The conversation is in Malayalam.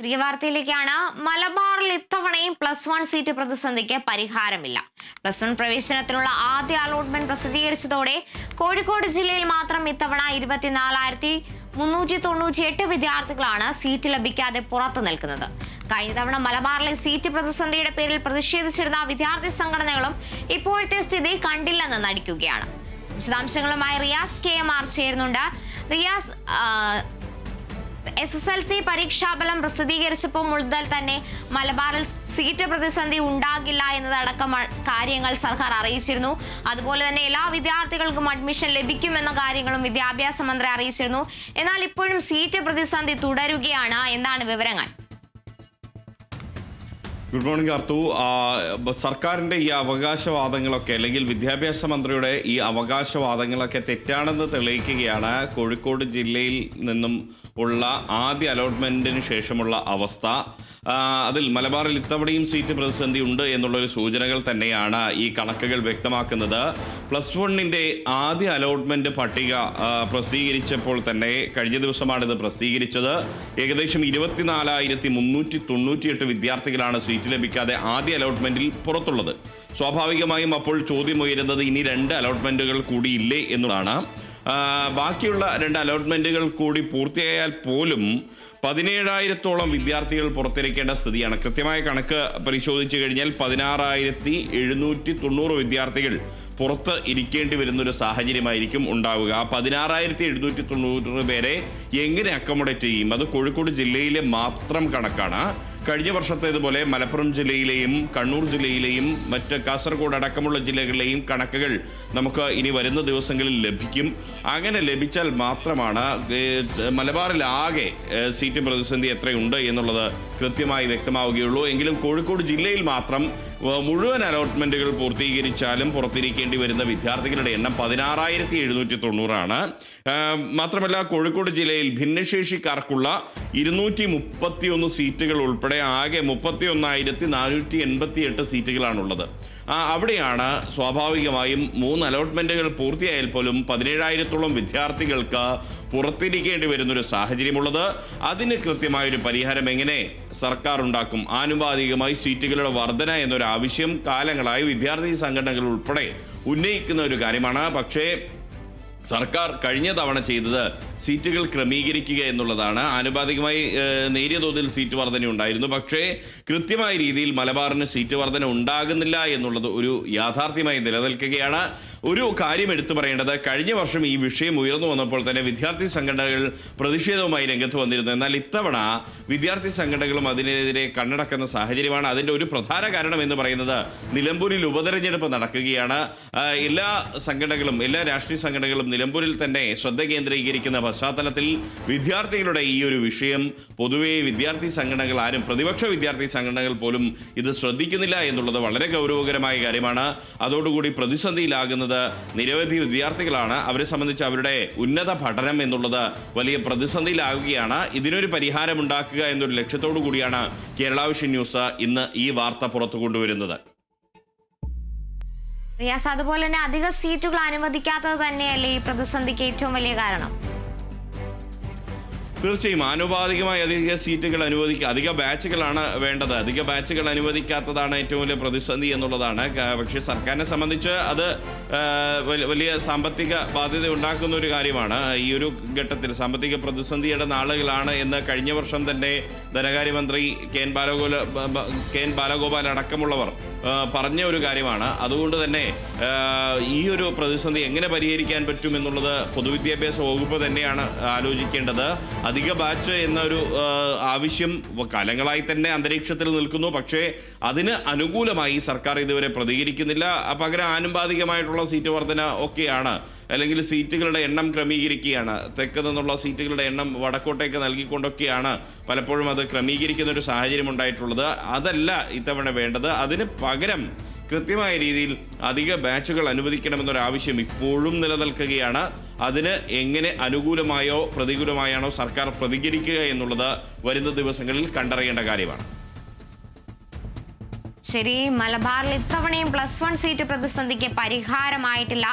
തിരികെ വാർത്തയിലേക്കാണ്. മലബാറിൽ ഇത്തവണയും പ്ലസ് വൺ സീറ്റ് പ്രതിസന്ധിക്ക് പരിഹാരമില്ല. പ്ലസ് വൺ പ്രവേശനത്തിനുള്ള ആദ്യ അലോട്ട്മെന്റ് പ്രസിദ്ധീകരിച്ചതോടെ കോഴിക്കോട് ജില്ലയിൽ മാത്രം ഇത്തവണ ഇരുപത്തിനാലായിരത്തി മുന്നൂറ്റി തൊണ്ണൂറ്റി എട്ട് വിദ്യാർത്ഥികളാണ് സീറ്റ് ലഭിക്കാതെ പുറത്തു നിൽക്കുന്നത്. കഴിഞ്ഞ തവണ മലബാറിലെ സീറ്റ് പ്രതിസന്ധിയുടെ പേരിൽ പ്രതിഷേധിച്ചിരുന്ന വിദ്യാർത്ഥി സംഘടനകളും ഇപ്പോഴത്തെ സ്ഥിതി കണ്ടില്ലെന്ന് നടിക്കുകയാണ്. വിശദാംശങ്ങളുമായി റിയാസ് കെ എം ആർ ചേരുന്നുണ്ട്. Riyas S S L C പരീക്ഷാഫലം പ്രസിദ്ധീകരിച്ചപ്പോൾ മുതൽ തന്നെ മലബാറിൽ സീറ്റ് പ്രതിസന്ധി ഉണ്ടാകില്ല എന്നതടക്കം കാര്യങ്ങൾ സർക്കാർ അറിയിച്ചിരുന്നു. അതുപോലെ തന്നെ എല്ലാ വിദ്യാർത്ഥികൾക്കും അഡ്മിഷൻ ലഭിക്കുമെന്ന കാര്യങ്ങളും വിദ്യാഭ്യാസ മന്ത്രി അറിയിച്ചിരുന്നു. എന്നാൽ ഇപ്പോഴും സീറ്റ് പ്രതിസന്ധി തുടരുകയാണ്. എന്നാണ് വിവരങ്ങൾ? ഗുഡ് മോർണിംഗ് അർത്തു സർക്കാരിന്റെ ഈ അവകാശവാദങ്ങളൊക്കെ അല്ലെങ്കിൽ വിദ്യാഭ്യാസ മന്ത്രിയുടെ ഈ അവകാശവാദങ്ങളൊക്കെ തെറ്റാണെന്ന് തെളിയിക്കുകയാണ്. കോഴിക്കോട് ജില്ലയിൽ നിന്നും ഉള്ള ആദ്യ അലോട്ട്മെന്റിന് ശേഷമുള്ള അവസ്ഥ. അതിൽ മലബാറിൽ ഇത്തവണയും സീറ്റ് പ്രതിസന്ധി ഉണ്ട് എന്നുള്ളൊരു സൂചനകൾ തന്നെയാണ് ഈ കണക്കുകൾ വ്യക്തമാക്കുന്നത്. പ്ലസ് വണ്ണിന്റെ ആദ്യ അലോട്ട്മെന്റ് പട്ടിക പ്രസിദ്ധീകരിച്ചപ്പോൾ തന്നെ കഴിഞ്ഞ ദിവസമാണിത് പ്രസിദ്ധീകരിച്ചത്. ഏകദേശം ഇരുപത്തിനാലായിരത്തി മുന്നൂറ്റി തൊണ്ണൂറ്റിയെട്ട് വിദ്യാർത്ഥികളാണ് സീറ്റ് ലഭിക്കാതെ ആദ്യ അലോട്ട്മെന്റിൽ പുറത്തുള്ളത്. സ്വാഭാവികമായും അപ്പോൾ ചോദ്യം ഉയരുന്നത് ഇനി രണ്ട് അലോട്ട്മെന്റുകൾ കൂടി ഇല്ലേ എന്നതാണ് ബാക്കിയുള്ള രണ്ട് അലോട്ട്മെന്റുകൾ കൂടി പൂർത്തിയായാൽ പോലും പതിനേഴായിരത്തോളം വിദ്യാർത്ഥികൾ പുറത്തിരിക്കേണ്ട സ്ഥിതിയാണ്. കൃത്യമായ കണക്ക് പരിശോധിച്ചു കഴിഞ്ഞാൽ പതിനാറായിരത്തി എഴുന്നൂറ്റി തൊണ്ണൂറ് വിദ്യാർത്ഥികൾ പുറത്ത് ഇരിക്കേണ്ടി വരുന്നൊരു സാഹചര്യമായിരിക്കും ഉണ്ടാവുക. ആ പതിനാറായിരത്തി എഴുന്നൂറ്റി തൊണ്ണൂറ് പേരെ എങ്ങനെ അക്കോമഡേറ്റ് ചെയ്യും? അത് കോഴിക്കോട് ജില്ലയിലെ മാത്രം കണക്കാണ്. കഴിഞ്ഞ വർഷത്തേതുപോലെ മലപ്പുറം ജില്ലയിലെയും കണ്ണൂർ ജില്ലയിലെയും മറ്റ് കാസർഗോഡ് അടക്കമുള്ള ജില്ലകളിലെയും കണക്കുകൾ നമുക്ക് ഇനി വരുന്ന ദിവസങ്ങളിൽ ലഭിക്കും. അങ്ങനെ ലഭിച്ചാൽ മാത്രമാണ് മലബാറിലാകെ സീറ്റ് പ്രതിസന്ധി എത്രയുണ്ട് എന്നുള്ളത് കൃത്യമായി വ്യക്തമാവുകയുള്ളൂ. എങ്കിലും കോഴിക്കോട് ജില്ലയിൽ മാത്രം മുഴുവൻ അലോട്ട്മെന്റുകൾ പൂർത്തീകരിച്ചാലും പുറത്തിരിക്കേണ്ടി വരുന്ന വിദ്യാർത്ഥികളുടെ എണ്ണം പതിനാറായിരത്തി എഴുന്നൂറ്റി തൊണ്ണൂറാണ് മാത്രമല്ല കോഴിക്കോട് ജില്ലയിൽ ഭിന്നശേഷിക്കാർക്കുള്ള ഇരുന്നൂറ്റി മുപ്പത്തിയൊന്ന് സീറ്റുകൾ ഉൾപ്പെടെ ആകെ മുപ്പത്തി ഒന്നായിരത്തി നാനൂറ്റി എൺപത്തി എട്ട് സീറ്റുകളാണുള്ളത് അവിടെയാണ് സ്വാഭാവികമായും മൂന്ന് അലോട്ട്മെന്റുകൾ പൂർത്തിയായാൽ പോലും പതിനേഴായിരത്തോളം വിദ്യാർത്ഥികൾക്ക് പുറത്തിരിക്കേണ്ടി വരുന്നൊരു സാഹചര്യമുള്ളത്. അതിന് കൃത്യമായൊരു പരിഹാരം എങ്ങനെ സർക്കാർ ഉണ്ടാക്കും ആനുപാതികമായി സീറ്റുകളുടെ വർധന എന്നൊരു ആവശ്യം കാലങ്ങളായി വിദ്യാർത്ഥി സംഘടനകൾ ഉൾപ്പെടെ ഉന്നയിക്കുന്ന ഒരു കാര്യമാണ്. പക്ഷേ സർക്കാർ കഴിഞ്ഞ തവണ ചെയ്തത് സീറ്റുകൾ ക്രമീകരിക്കുക എന്നുള്ളതാണ്. ആനുപാതികമായി നേരിയ തോതിൽ സീറ്റ് വർധന ഉണ്ടായിരുന്നു. പക്ഷേ കൃത്യമായ രീതിയിൽ മലബാറിന് സീറ്റ് വർധന ഉണ്ടാകുന്നില്ല എന്നുള്ളത് ഒരു യാഥാർത്ഥ്യമായി നിലനിൽക്കുകയാണ്. ഒരു കാര്യം എടുത്തു പറയേണ്ടത് കഴിഞ്ഞ വർഷം ഈ വിഷയം ഉയർന്നു വന്നപ്പോൾ തന്നെ വിദ്യാർത്ഥി സംഘടനകൾ പ്രതിഷേധവുമായി രംഗത്ത് വന്നിരുന്നു. എന്നാൽ ഇത്തവണ വിദ്യാർത്ഥി സംഘടനകളും അതിനെതിരെ കണ്ണടക്കുന്ന സാഹചര്യമാണ് അതിന്റെ ഒരു പ്രധാന കാരണം എന്ന് പറയുന്നത് നിലമ്പൂരിൽ ഉപതെരഞ്ഞെടുപ്പ് നടക്കുകയാണ്. എല്ലാ സംഘടനകളും എല്ലാ രാഷ്ട്രീയ സംഘടനകളും നിലമ്പൂരിൽ തന്നെ ശ്രദ്ധ കേന്ദ്രീകരിക്കുന്ന പശ്ചാത്തലത്തിൽ വിദ്യാർത്ഥികളുടെ ഈ ഒരു വിഷയം പൊതുവേ വിദ്യാർത്ഥി സംഘടനകൾ ആരും പ്രതിപക്ഷ വിദ്യാർത്ഥി സംഘടനകൾ പോലും ഇത് ശ്രദ്ധിക്കുന്നില്ല എന്നുള്ളത് വളരെ ഗൗരവകരമായ കാര്യമാണ്. അതോടുകൂടി പ്രതിസന്ധിയിലാകുന്നത് നിരവധി വിദ്യാർത്ഥികളാണ്. അവരെ സംബന്ധിച്ച് അവരുടെ ഉന്നത പഠനം എന്നുള്ളത് വലിയ പ്രതിസന്ധിയിലാകുകയാണ്. ഇതിനൊരു പരിഹാരം ഉണ്ടാക്കുക എന്നൊരു ലക്ഷ്യത്തോടു കൂടിയാണ് കേരള വിഷൻ ന്യൂസ് ഇന്ന് ഈ വാർത്ത പുറത്തു കൊണ്ടുവരുന്നത് റിയാസ് അതുപോലെ തന്നെ അധിക സീറ്റുകൾ അനുവദിക്കാത്തത് തന്നെയല്ലേ ഈ പ്രതിസന്ധിക്ക് ഏറ്റവും വലിയ കാരണം? തീർച്ചയായും ആനുപാതികമായി അധിക സീറ്റുകൾ അനുവദിക്കുക അധിക ബാച്ചുകളാണ് വേണ്ടത്. അധിക ബാച്ചുകൾ അനുവദിക്കാത്തതാണ് ഏറ്റവും വലിയ പ്രതിസന്ധി എന്നുള്ളതാണ്. പക്ഷേ സർക്കാരിനെ സംബന്ധിച്ച് അത് വലിയ സാമ്പത്തിക ബാധ്യത ഉണ്ടാക്കുന്ന ഒരു കാര്യമാണ്. ഈ ഒരു ഘട്ടത്തിൽ സാമ്പത്തിക പ്രതിസന്ധിയുടെ നാളുകളാണ് എന്ന് കഴിഞ്ഞ വർഷം തന്നെ ധനകാര്യമന്ത്രി K N Balagopal K N Balagopal അടക്കമുള്ളവർ പറഞ്ഞ ഒരു കാര്യമാണ്. അതുകൊണ്ട് തന്നെ ഈ ഒരു പ്രതിസന്ധി എങ്ങനെ പരിഹരിക്കാൻ പറ്റും എന്നുള്ളത് പൊതുവിദ്യാഭ്യാസ വകുപ്പ് തന്നെയാണ് ആലോചിക്കേണ്ടത്. അധിക ബാച്ച് എന്നൊരു ആവശ്യം കാലങ്ങളായി തന്നെ അന്തരീക്ഷത്തിൽ നിൽക്കുന്നു. പക്ഷേ അതിന് അനുകൂലമായി സർക്കാർ ഇതുവരെ പ്രതികരിക്കുന്നില്ല. പകരം ആനുപാതികമായിട്ടുള്ള സീറ്റ് വർധന ഒക്കെയാണ്. അല്ലെങ്കിൽ സീറ്റുകളുടെ എണ്ണം ക്രമീകരിക്കുകയാണ്. തെക്ക് നിന്നുള്ള സീറ്റുകളുടെ എണ്ണം വടക്കോട്ടേക്ക് നൽകിക്കൊണ്ടൊക്കെയാണ് പലപ്പോഴും അത് ക്രമീകരിക്കുന്ന ഒരു സാഹചര്യം ഉണ്ടായിട്ടുള്ളത്. അതല്ല ഇത്തവണ വേണ്ടത്. അതിന് പകരം കൃത്യമായ രീതിയിൽ അധിക ബാച്ചുകൾ അനുവദിക്കണമെന്നൊരു ആവശ്യം ഇപ്പോഴും നിലനിൽക്കുകയാണ്. അതിന് എങ്ങനെ അനുകൂലമായോ പ്രതികൂലമായാണോ സർക്കാർ പ്രതികരിക്കുക എന്നുള്ളത് വരുന്ന ദിവസങ്ങളിൽ കണ്ടറിയേണ്ട കാര്യമാണ്. ശരി മലബാറിൽ ഇത്തവണയും പ്ലസ് വൺ സീറ്റ് പ്രതിസന്ധിക്ക് പരിഹാരമായിട്ടില്ല.